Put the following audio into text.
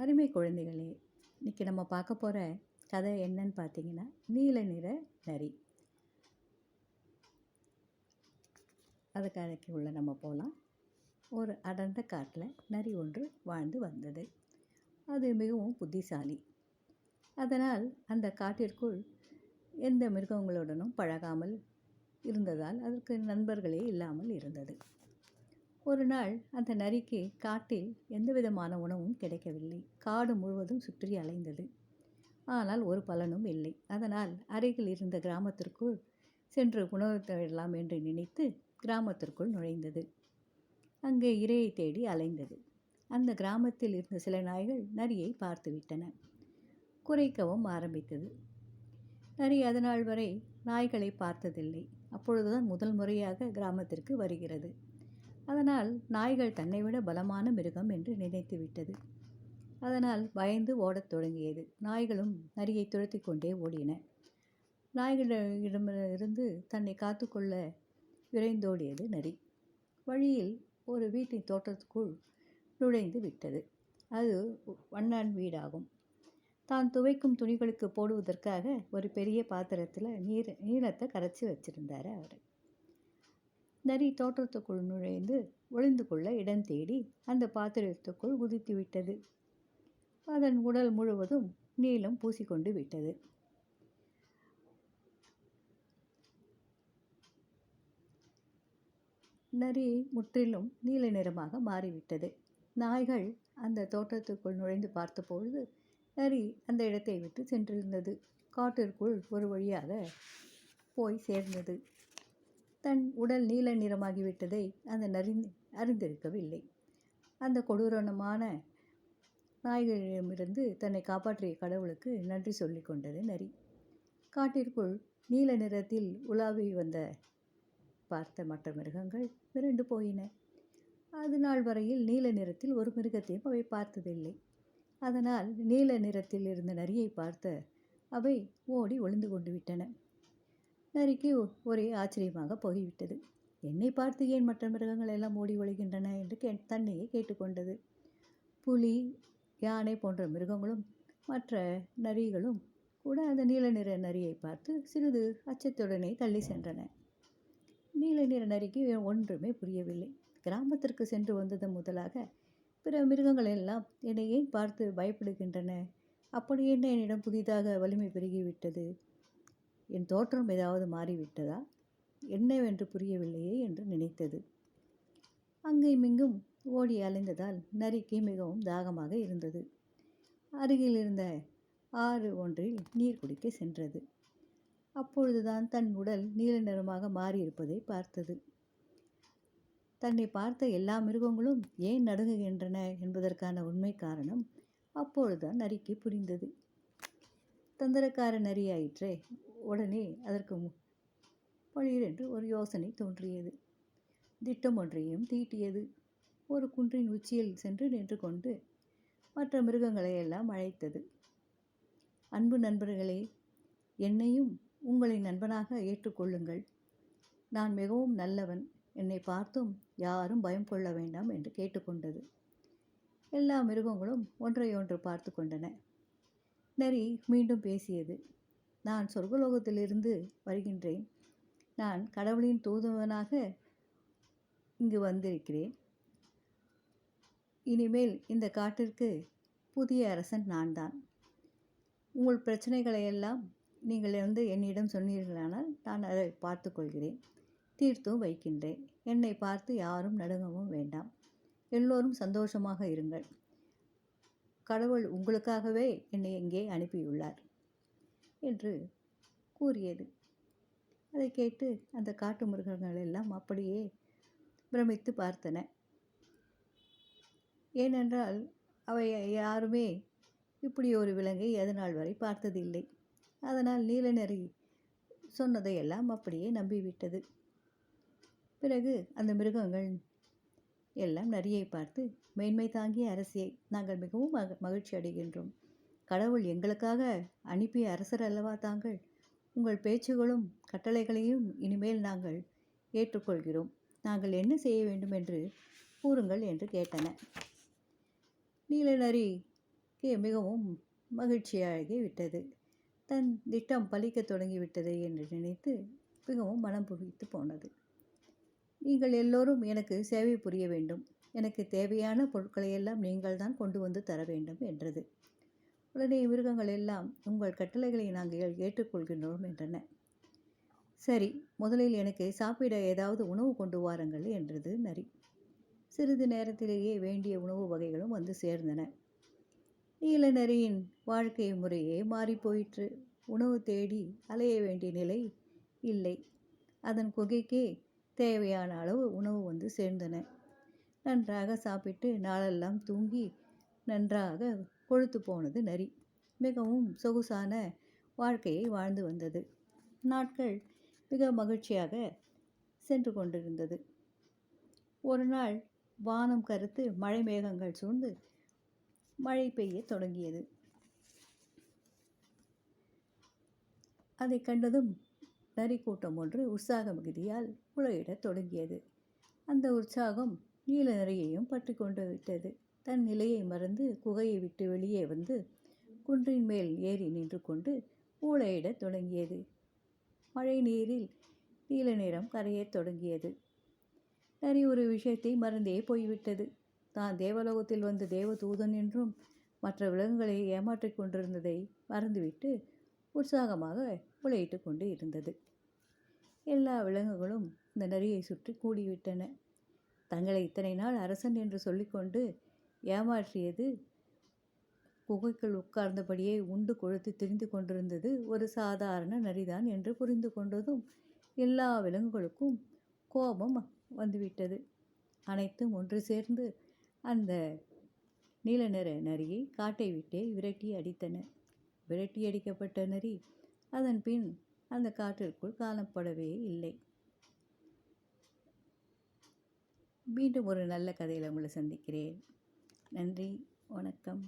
அருமை குழந்தைகளே இன்றைக்கி நம்ம பார்க்க போகிற கதை என்னன்னு பார்த்தீங்கன்னா நீல நிற நரி. அது கதைக்கு உள்ள நம்ம போகலாம் ஒரு அடர்ந்த காட்டில் நரி ஒன்று வாழ்ந்து வந்தது. அது மிகவும் புத்திசாலி. அதனால் அந்த காட்டிற்குள் எந்த மிருகங்களுடனும் பழகாமல் இருந்ததால் அதற்கு நண்பர்களே இல்லாமல் இருந்தது. ஒரு நாள் அந்த நரிக்கு காட்டில் எந்த விதமான உணவும் கிடைக்கவில்லை. காடு முழுவதும் சுற்றி அலைந்தது. ஆனால் ஒரு பலனும் இல்லை. அதனால் அருகில் இருந்த கிராமத்திற்குள் சென்று உணவு தேடலாம் என்று நினைத்து கிராமத்திற்குள் நுழைந்தது. அங்கே இரையை தேடி அலைந்தது. அந்த கிராமத்தில் இருந்த சில நாய்கள் நரியை பார்த்துவிட்டன குறைக்கவும் ஆரம்பித்தது. நரி அதனால் வரை நாய்களை பார்த்ததில்லை. அப்பொழுதுதான் முதல் முறையாக கிராமத்திற்கு வருகிறது. அதனால் நாய்கள் தன்னை விட பலமான மிருகம் என்று நினைத்து விட்டது. அதனால் பயந்து ஓடத் தொடங்கியது. நாய்களும் நரியை துரத்தி கொண்டே ஓடின. நாய்களிடமிருந்து தன்னை காத்துக்கொள்ள விரைந்தோடியது நரி. வழியில் ஒரு வீட்டின் தோட்டத்துக்குள் நுழைந்து விட்டது. அது வண்ணான் வீடாகும். தான் துவைக்கும் துணிகளுக்கு போடுவதற்காக ஒரு பெரிய பாத்திரத்தில் நீர் நீளத்தை கரைச்சி வச்சுருந்தார் அவர். நரி தோட்டத்துக்குள் நுழைந்து ஒளிந்து கொள்ள இடம் தேடி அந்த பாத்திரத்துக்குள் குதித்து விட்டது. அதன் உடல் முழுவதும் நீளம் பூசிக்கொண்டு விட்டது. நரி முற்றிலும் நீல நிறமாக மாறிவிட்டது. நாய்கள் அந்த தோட்டத்துக்குள் நுழைந்து பார்த்தபொழுது நரி அந்த இடத்தை விட்டு சென்றிருந்தது. காட்டிற்குள் ஒரு வழியாக போய் சேர்ந்தது. தன் உடல் நீல நிறமாகிவிட்டதை அந்த நரி அறிந்திருக்கவில்லை. அந்த கொடூரமான நாய்களிடமிருந்து தன்னை காப்பாற்றிய கடவுளுக்கு நன்றி சொல்லி கொண்டது நரி. காட்டிற்குள் நீல நிறத்தில் உலாவி வந்த பார்த்த மற்ற மிருகங்கள் மிரண்டு போயின. அது நாள் வரையில் நீல நிறத்தில் ஒரு மிருகத்தையும் அவை பார்த்ததில்லை. அதனால் நீல நிறத்தில் இருந்த நரியை பார்த்த அவை ஓடி ஒளிந்து கொண்டு விட்டன. நரிக்கு ஒரே ஆச்சரியமாக போய்விட்டது. என்னை பார்த்து ஏன் மற்ற மிருகங்கள் எல்லாம் ஓடி ஒழிகின்றன? என்று கே தன்னையே கேட்டுக்கொண்டது. புலி யானை போன்ற மிருகங்களும் மற்ற நரிகளும் கூட அந்த நீல நிற நரியை பார்த்து சிறிது அச்சத்துடனே தள்ளி சென்றன. நீல நிற நரிக்கு ஒன்றுமே புரியவில்லை. கிராமத்திற்கு சென்று வந்தது முதலாக பிற மிருகங்கள் எல்லாம் என்னை ஏன் பார்த்து பயப்படுகின்றன? அப்படி என்ன என்னிடம் புதிதாக வலிமை பெருகிவிட்டது என் தோற்றம் ஏதாவது மாறிவிட்டதா? என்னவென்று புரியவில்லையே என்று நினைத்தது. அங்கும் இங்கும் ஓடி அலைந்ததால் நரிக்கு மிகவும் தாகமாக இருந்தது. அருகில் இருந்த ஆறு ஒன்றில் நீர் குடிக்க சென்றது. அப்பொழுதுதான் தன் உடல் நீல நிறமாக மாறியிருப்பதை பார்த்தது. தன்னை பார்த்த எல்லா மிருகங்களும் ஏன் நடுங்குகின்றன என்பதற்கான உண்மை காரணம் அப்பொழுதுதான் நரிக்கு புரிந்தது. தந்திரக்கார நரியாயிற்றே உடனே அதற்கு பழியிரென்று ஒரு யோசனை தோன்றியது. திட்டம் ஒன்றையும் தீட்டியது. ஒரு குன்றின் உச்சியில் சென்று நின்று கொண்டு மற்ற மிருகங்களை எல்லாம் அழைத்தது. அன்பு நண்பர்களே என்னையும் உங்களின் நண்பனாக ஏற்றுக்கொள்ளுங்கள் நான் மிகவும் நல்லவன். என்னை பார்த்தும் யாரும் பயம் கொள்ள வேண்டாம் என்று கேட்டுக்கொண்டது எல்லா மிருகங்களும் ஒன்றையொன்று பார்த்து கொண்டன. நரி மீண்டும் பேசியது. நான் சொர்க்கலோகத்திலிருந்து வருகின்றேன். நான் கடவுளின் தூதுவனாக இங்கு வந்திருக்கிறேன். இனிமேல் இந்த காட்டிற்கு புதிய அரசன் நான் தான். உங்கள் பிரச்சனைகளை எல்லாம் நீங்கள் வந்து என்னிடம் சொன்னீர்களானால் நான் அதை பார்த்து கொள்கிறேன். தீர்த்தும் வைக்கின்றேன். என்னை பார்த்து யாரும் நடுங்கவும் வேண்டாம். எல்லோரும் சந்தோஷமாக இருங்கள். கடவுள் உங்களுக்காகவே என்னை இங்கே அனுப்பியுள்ளார் என்று கூறியது. அதை கேட்டு அந்த காட்டு மிருகங்கள் எல்லாம் அப்படியே பிரமித்து பார்த்தன. ஏனென்றால் அவை யாருமே இப்படி ஒரு விலங்கை எதனால் வரை பார்த்ததில்லை. அதனால் நீலநெறி சொன்னதையெல்லாம் அப்படியே நம்பிவிட்டது. பிறகு அந்த மிருகங்கள் எல்லாம் நரியை பார்த்து மேன்மை தாங்கிய அரசியை நாங்கள் மிகவும் மக மகிழ்ச்சி அடைகின்றோம். கடவுள் எங்களுக்காக அனுப்பிய அரசர் அல்லவா தாங்கள்? உங்கள் பேச்சுகளும் கட்டளைகளையும் இனிமேல் நாங்கள் ஏற்றுக்கொள்கிறோம். நாங்கள் என்ன செய்ய வேண்டும் என்று கூறுங்கள் என்று கேட்டன. நீலநரி கே மிகவும் மகிழ்ச்சியாகி விட்டது. தன் திட்டம் பலிக்கத் தொடங்கிவிட்டது என்று நினைத்து மிகவும் மனம் புகித்து போனது. நீங்கள் எல்லோரும் எனக்கு சேவை புரிய வேண்டும். எனக்கு தேவையான பொருட்களையெல்லாம் நீங்கள் தான் கொண்டு வந்து தர வேண்டும் என்றது. உடனே மிருகங்கள் எல்லாம் உங்கள் கட்டளைகளை நாங்கள் ஏற்றுக்கொள்கின்றோம் என்றன. சரி முதலில் எனக்கு சாப்பிட ஏதாவது உணவு கொண்டு வாருங்கள் என்றது நரி. சிறிது நேரத்திலேயே வேண்டிய உணவு வகைகளும் வந்து சேர்ந்தன. நீல நரியின் வாழ்க்கை முறையே மாறிப்போயிற்று உணவு தேடி அலைய வேண்டிய நிலை இல்லை. அதன் குகைக்கே தேவையான அளவு உணவு வந்து சேர்ந்தன. நன்றாக சாப்பிட்டு நாளெல்லாம் தூங்கி நன்றாக கொழுத்து போனது நரி. மிகவும் சொகுசான வாழ்க்கையை வாழ்ந்து வந்தது. நாட்கள் மிக மகிழ்ச்சியாக சென்று கொண்டிருந்தது. ஒரு நாள் வானம் கருத்து மழை மேகங்கள் சூழ்ந்து மழை பெய்ய தொடங்கியது. அதை கண்டதும் நரி கூட்டம் ஒன்று உற்சாக மிகுதியால் உழையிடத் தொடங்கியது. அந்த உற்சாகம் நீல நரியையும் பற்றி கொண்டு விட்டது. தன் நிலையை மறந்து குகையை விட்டு வெளியே வந்து குன்றின் மேல் ஏறி நின்று கொண்டு ஊழையிடத் தொடங்கியது. மழை நீரில் நீல நிறம் கரையத் தொடங்கியது. நரி ஒரு விஷயத்தை மறந்தே போய்விட்டது. தான் தேவலோகத்தில் வந்த தேவதூதன் என்றும் மற்ற விலங்குகளை ஏமாற்றிக் கொண்டிருந்ததை மறந்துவிட்டு உற்சாகமாக உழையிட்டு கொண்டு இருந்தது. எல்லா விலங்குகளும் இந்த நரியை சுற்றி கூடிவிட்டன. தங்களை இத்தனை நாள் அரசன் என்று சொல்லிக்கொண்டு ஏமாற்றியது குகைக்குள் உட்கார்ந்தபடியே உண்டு கொழுத்து திரிந்து கொண்டிருந்தது ஒரு சாதாரண நரிதான் என்று புரிந்து கொண்டதும் எல்லா விலங்குகளுக்கும் கோபம் வந்துவிட்டது. அனைத்தும் ஒன்று சேர்ந்து அந்த நீல நிற நரியை காட்டை விட்டே விரட்டி அடித்தன. விரட்டி அடிக்கப்பட்ட நரி அதன் பின் அந்த காட்டிற்குள் காணப்படவே இல்லை. மீண்டும் ஒரு நல்ல கதையில் உங்களை சந்திக்கிறேன். நன்றி வணக்கம்.